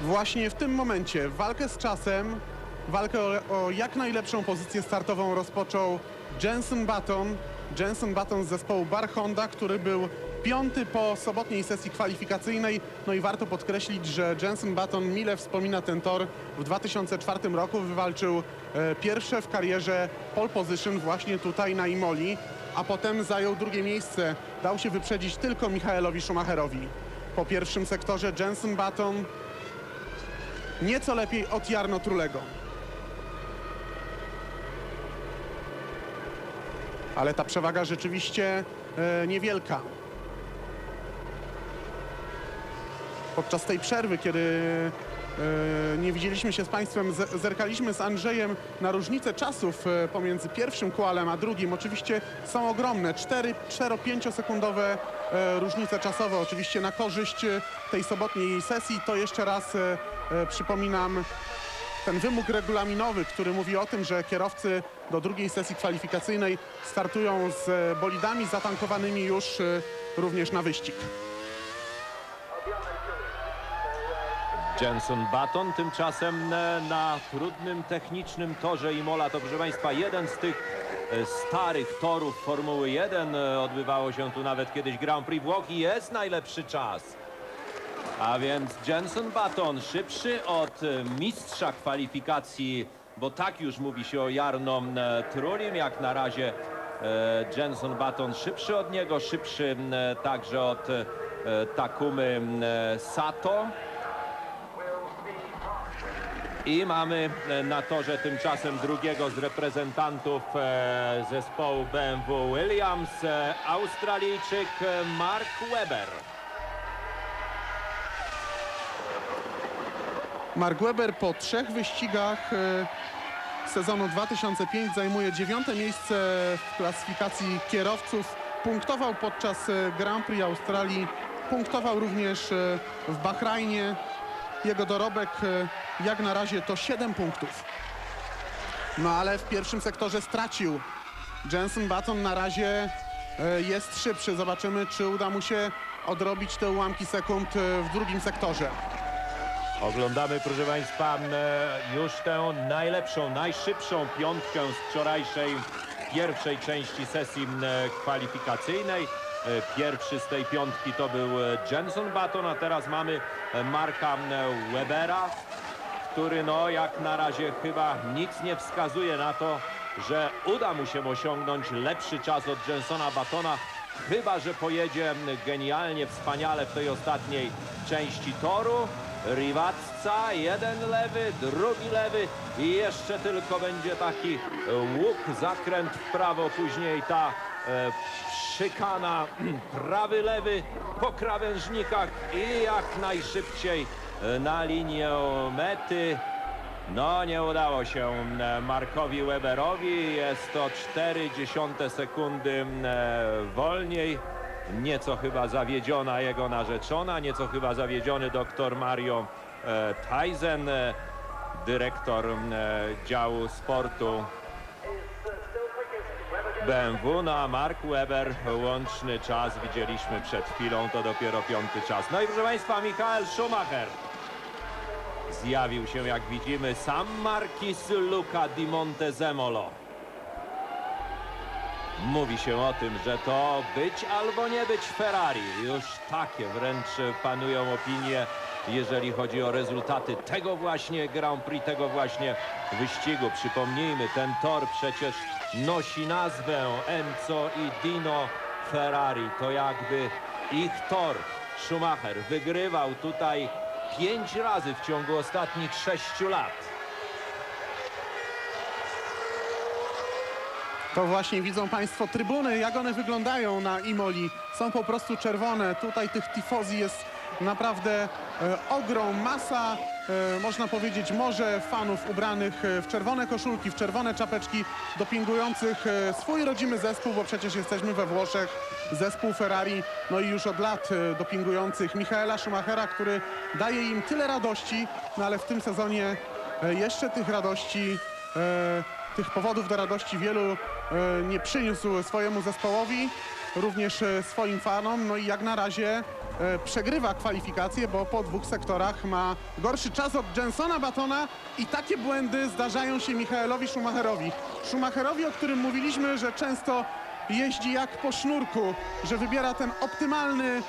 Właśnie w tym momencie walkę z czasem, walkę o, o jak najlepszą pozycję startową rozpoczął Jensen Button. Jensen Button z zespołu Bar Honda, który był piąty po sobotniej sesji kwalifikacyjnej. No i warto podkreślić, że Jensen Button mile wspomina ten tor. W 2004 roku wywalczył e, pierwsze w karierze pole position właśnie tutaj na Imoli, a potem zajął drugie miejsce. Dał się wyprzedzić tylko Michaelowi Schumacherowi. Po pierwszym sektorze Jensen Button nieco lepiej od Jarno Trulego. Ale ta przewaga rzeczywiście e, niewielka. Podczas tej przerwy, kiedy e, nie widzieliśmy się z Państwem, zerkaliśmy z Andrzejem na różnicę czasów e, pomiędzy pierwszym koalem a drugim. Oczywiście są ogromne, 4-5 sekundowe e, różnice czasowe, oczywiście na korzyść tej sobotniej sesji. To jeszcze raz e, przypominam ten wymóg regulaminowy, który mówi o tym, że kierowcy do drugiej sesji kwalifikacyjnej startują z e, bolidami zatankowanymi już e, również na wyścig. Jenson Button tymczasem e, na trudnym technicznym torze Imola to proszę Państwa jeden z tych e, starych torów Formuły 1 e, odbywało się tu nawet kiedyś Grand Prix Włoch i jest najlepszy czas. A więc Jenson Button szybszy od mistrza kwalifikacji, bo tak już mówi się o Jarno e, Trulim, jak na razie e, Jenson Button szybszy od niego, szybszy e, także od Takumy Sato. I mamy na torze tymczasem drugiego z reprezentantów zespołu BMW Williams, Australijczyk Mark Webber. Mark Webber po trzech wyścigach e, sezonu 2005 zajmuje dziewiąte miejsce w klasyfikacji kierowców. Punktował podczas e, Grand Prix Australii, punktował również e, w Bahrajnie. Jego dorobek jak na razie to 7 punktów. No ale w pierwszym sektorze stracił. Jensen Button na razie jest szybszy. Zobaczymy, czy uda mu się odrobić te ułamki sekund w drugim sektorze. Oglądamy, proszę Państwa, e, już tę najlepszą, najszybszą piątkę z wczorajszej pierwszej części sesji e, kwalifikacyjnej. E, Pierwszy z tej piątki to był Jenson Button, a teraz mamy Marka Webera, który no jak na razie chyba nic nie wskazuje na to, że uda mu się osiągnąć lepszy czas od Jensona Batona, chyba że pojedzie genialnie, wspaniale w tej ostatniej części toru. Rivacca, jeden lewy, drugi lewy i jeszcze tylko będzie taki łuk, zakręt w prawo, później ta e, szykana, prawy, lewy po krawężnikach i jak najszybciej e, na linię mety. No, nie udało się Markowi Weberowi. Jest to 0,4 sekundy e, wolniej. Nieco chyba zawiedziona jego narzeczona, nieco chyba zawiedziony doktor Mario e, Tyson, e, dyrektor e, działu sportu BMW, no a Mark Webber, łączny czas widzieliśmy przed chwilą, to dopiero piąty czas. No i proszę Państwa, Michael Schumacher zjawił się, jak widzimy, sam Marquis Luca di Montezemolo. Mówi się o tym, że to być albo nie być Ferrari. Już takie wręcz panują opinie, jeżeli chodzi o rezultaty tego właśnie Grand Prix, tego właśnie wyścigu. Przypomnijmy, ten tor przecież nosi nazwę Enzo i Dino Ferrari. To jakby ich tor. Schumacher wygrywał tutaj pięć razy w ciągu ostatnich sześciu lat. To właśnie widzą Państwo trybuny, jak one wyglądają na Imoli. Są po prostu czerwone. Tutaj tych tifozi jest naprawdę e, ogrom, masa, e, można powiedzieć morze fanów ubranych e, w czerwone koszulki, w czerwone czapeczki, dopingujących swój rodzimy zespół, bo przecież jesteśmy we Włoszech, zespół Ferrari, no i już od lat dopingujących Michaela Schumachera, który daje im tyle radości, no ale w tym sezonie jeszcze tych radości tych powodów do radości wielu e, nie przyniósł swojemu zespołowi, również e, swoim fanom. No i jak na razie e, przegrywa kwalifikacje, bo po dwóch sektorach ma gorszy czas od Jensona Batona i takie błędy zdarzają się Michaelowi Schumacherowi. Schumacherowi, o którym mówiliśmy, że często jeździ jak po sznurku, że wybiera ten optymalny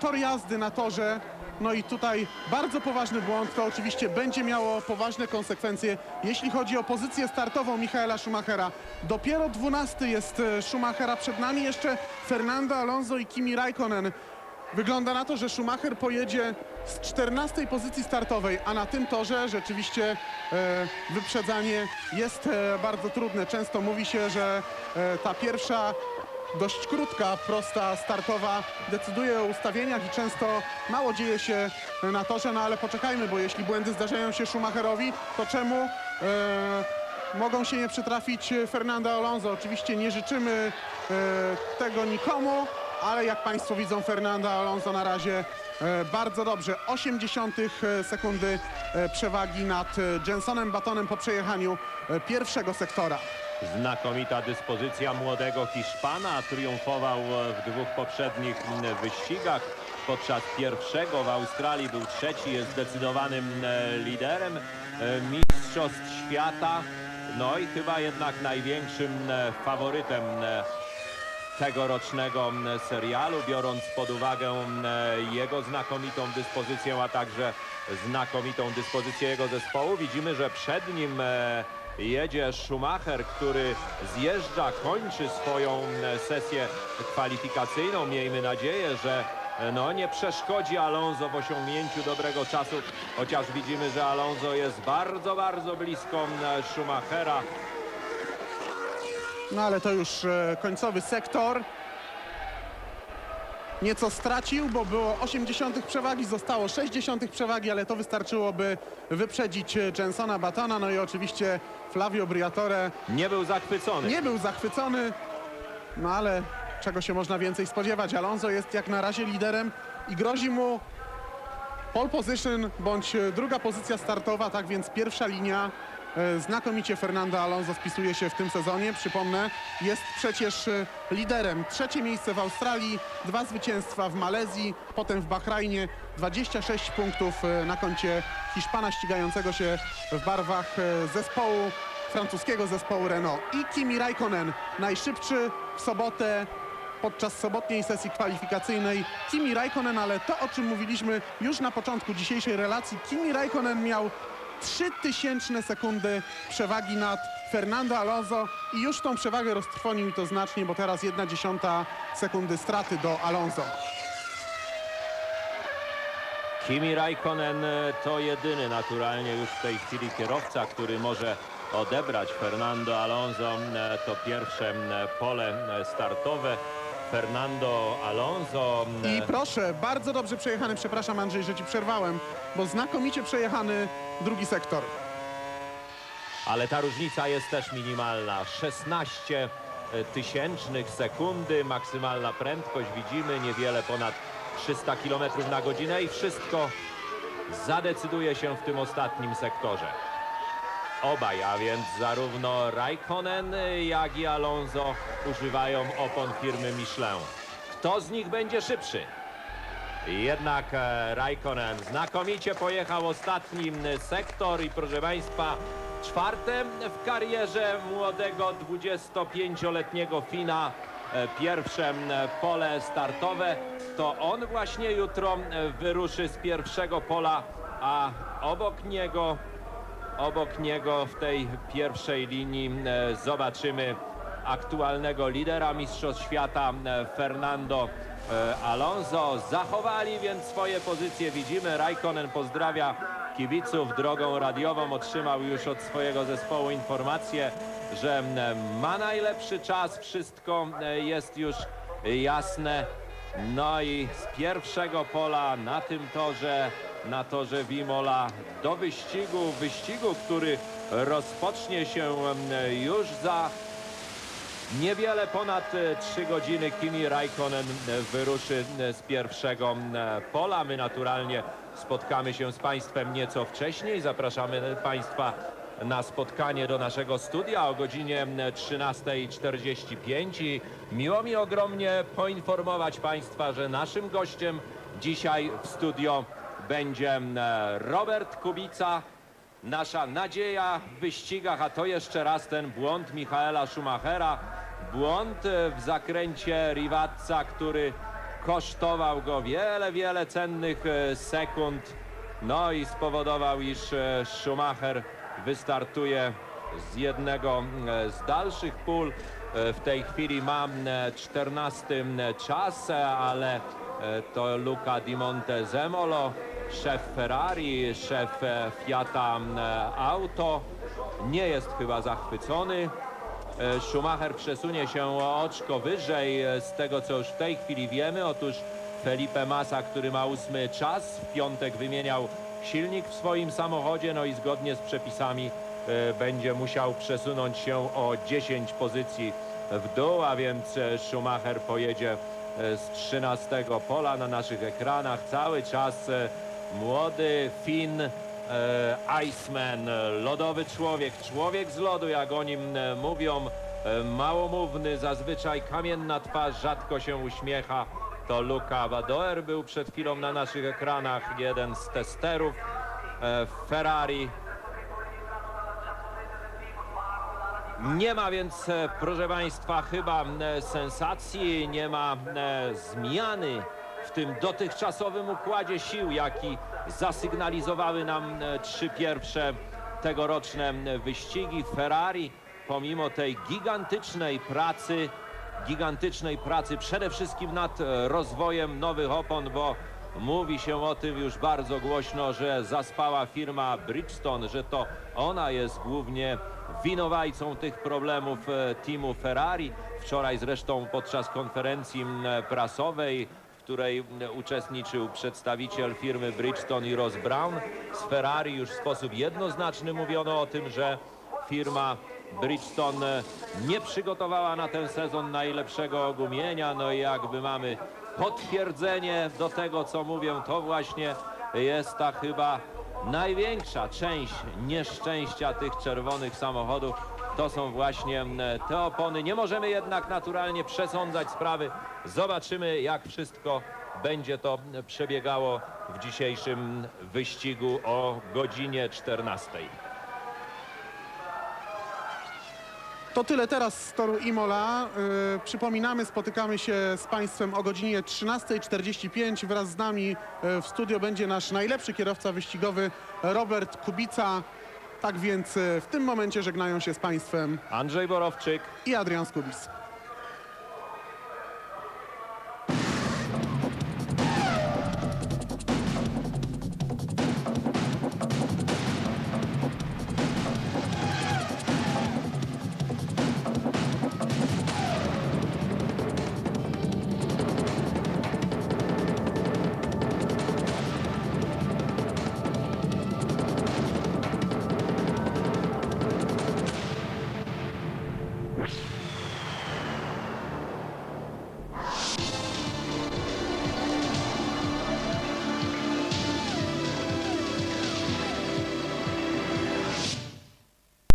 tor jazdy na torze. No i tutaj bardzo poważny błąd, to oczywiście będzie miało poważne konsekwencje, jeśli chodzi o pozycję startową Michaela Schumachera. Dopiero 12 jest e, Schumachera, przed nami jeszcze Fernando Alonso i Kimi Raikkonen. Wygląda na to, że Schumacher pojedzie z 14 pozycji startowej, a na tym torze rzeczywiście e, wyprzedzanie jest e, bardzo trudne. Często mówi się, że e, ta pierwsza dość krótka, prosta startowa decyduje o ustawieniach i często mało dzieje się na torze, no ale poczekajmy, bo jeśli błędy zdarzają się Schumacherowi, to czemu e, mogą się nie przytrafić Fernando Alonso? Oczywiście nie życzymy e, tego nikomu, ale jak Państwo widzą, Fernando Alonso na razie e, bardzo dobrze. 80 sekundy e, przewagi nad e, Jensonem Batonem po przejechaniu e, pierwszego sektora. Znakomita dyspozycja młodego Hiszpana. Triumfował e, w dwóch poprzednich wyścigach. Podczas pierwszego w Australii był trzeci, jest zdecydowanym e, liderem e, Mistrzostw Świata. No i chyba jednak największym faworytem tegorocznego serialu, biorąc pod uwagę jego znakomitą dyspozycję, a także znakomitą dyspozycję jego zespołu. Widzimy, że przed nim jedzie Schumacher, który zjeżdża, kończy swoją m, sesję kwalifikacyjną. Miejmy nadzieję, że e, no, nie przeszkodzi Alonso w osiągnięciu dobrego czasu, chociaż widzimy, że Alonso jest bardzo, bardzo blisko m, Schumachera. No ale to już e, końcowy sektor. Nieco stracił, bo było 80 przewagi, zostało 60 przewagi, ale to wystarczyłoby wyprzedzić e, Jensona Batona. No i oczywiście Flavio Briatore Nie był zachwycony. nie był zachwycony, no ale czego się można więcej spodziewać? Alonso jest jak na razie liderem i grozi mu pole position bądź e, druga pozycja startowa, tak więc pierwsza linia znakomicie Fernando Alonso spisuje się w tym sezonie. Przypomnę, jest przecież e, liderem. Trzecie miejsce w Australii, dwa zwycięstwa w Malezji, potem w Bahrajnie, 26 punktów e, na koncie Hiszpana ścigającego się w barwach e, zespołu francuskiego zespołu Renault. I Kimi Raikkonen, najszybszy w sobotę podczas sobotniej sesji kwalifikacyjnej Kimi Raikkonen, ale to o czym mówiliśmy już na początku dzisiejszej relacji, Kimi Raikkonen miał 3000 sekundy przewagi nad Fernando Alonso i już tą przewagę roztrwonił to znacznie, bo teraz 1 dziesiąta sekundy straty do Alonso. Kimi Raikkonen e, to jedyny naturalnie już w tej chwili kierowca, który może odebrać Fernando Alonso e, to pierwsze pole e, startowe. Fernando Alonso m, I proszę, bardzo dobrze przejechany, przepraszam Andrzej, że ci przerwałem, bo znakomicie przejechany drugi sektor. ale ta różnica jest też minimalna. 16 tysięcznych sekundy, maksymalna prędkość widzimy, niewiele ponad 300 km na godzinę i wszystko zadecyduje się w tym ostatnim sektorze. Obaj, a więc zarówno Raikkonen, jak i Alonso używają opon firmy Michelin. Kto z nich będzie szybszy? Jednak e, Raikkonen znakomicie pojechał ostatni m, sektor i proszę Państwa, czwarte w karierze młodego 25-letniego Fina. E, Pierwsze pole startowe to on właśnie jutro e, wyruszy z pierwszego pola, a obok niego Obok niego w tej pierwszej linii e, zobaczymy aktualnego lidera Mistrzostw Świata e, Fernando e, Alonso. Zachowali więc swoje pozycje. Widzimy, Raikkonen pozdrawia kibiców drogą radiową. Otrzymał już od swojego zespołu informację, że ma najlepszy czas. Wszystko jest już jasne. No i z pierwszego pola na tym torze, na torze Wimola do wyścigu, wyścigu, który rozpocznie się już za niewiele ponad e, 3 godziny. Kimi Raikkonen e, wyruszy e, z pierwszego pola. My naturalnie spotkamy się z Państwem nieco wcześniej. Zapraszamy Państwa na spotkanie do naszego studia o godzinie 13.45 i miło mi ogromnie poinformować Państwa, że naszym gościem Dzisiaj w studio będzie e, Robert Kubica, nasza nadzieja w wyścigach, a to jeszcze raz ten błąd Michaela Schumachera. Błąd e, w zakręcie Rivazza, który kosztował go wiele, wiele cennych e, sekund. No i spowodował, iż Schumacher wystartuje z jednego z dalszych pól. W tej chwili mam e, 14 czas, ale to Luca Di Montezemolo, szef Ferrari, szef e, Fiata e, Auto. Nie jest chyba zachwycony. E, Schumacher przesunie się o oczko wyżej z tego, co już w tej chwili wiemy. Otóż Felipe Massa, który ma ósmy czas, w piątek wymieniał silnik w swoim samochodzie, no i zgodnie z przepisami będzie musiał przesunąć się o 10 pozycji w dół, a więc Schumacher pojedzie z 13 pola na naszych ekranach. Cały czas młody Finn e, Iceman, lodowy człowiek, człowiek z lodu, jak o nim e, mówią, e, małomówny, zazwyczaj kamienna twarz, rzadko się uśmiecha. To Luca Badoer był przed chwilą na naszych ekranach, jeden z testerów e, Ferrari. Nie ma więc, e, proszę Państwa, chyba e, sensacji, nie ma zmiany w tym dotychczasowym układzie sił, jaki zasygnalizowały nam e, trzy pierwsze tegoroczne e, wyścigi Ferrari. Pomimo tej gigantycznej pracy, gigantycznej pracy przede wszystkim nad e, rozwojem nowych opon, bo mówi się o tym już bardzo głośno, że zaspała firma Bridgestone, że to ona jest głównie winowajcą tych problemów teamu Ferrari. Wczoraj zresztą podczas konferencji prasowej, której uczestniczył przedstawiciel firmy Bridgestone i Ross Brown z Ferrari, już w sposób jednoznaczny mówiono o tym, że firma Bridgestone nie przygotowała na ten sezon najlepszego gumienia. No i jakby mamy potwierdzenie do tego, co mówię, to właśnie jest ta chyba największa część nieszczęścia tych czerwonych samochodów. To są właśnie te opony. Nie możemy jednak naturalnie przesądzać sprawy. Zobaczymy, jak wszystko będzie to przebiegało w dzisiejszym wyścigu o godzinie 14. To tyle teraz z toru Imola. Yy, przypominamy, spotykamy się z Państwem o godzinie 13.45. Wraz z nami yy, w studio będzie nasz najlepszy kierowca wyścigowy Robert Kubica. Tak więc yy, w tym momencie żegnają się z Państwem Andrzej Borowczyk. i Adrian Skubis.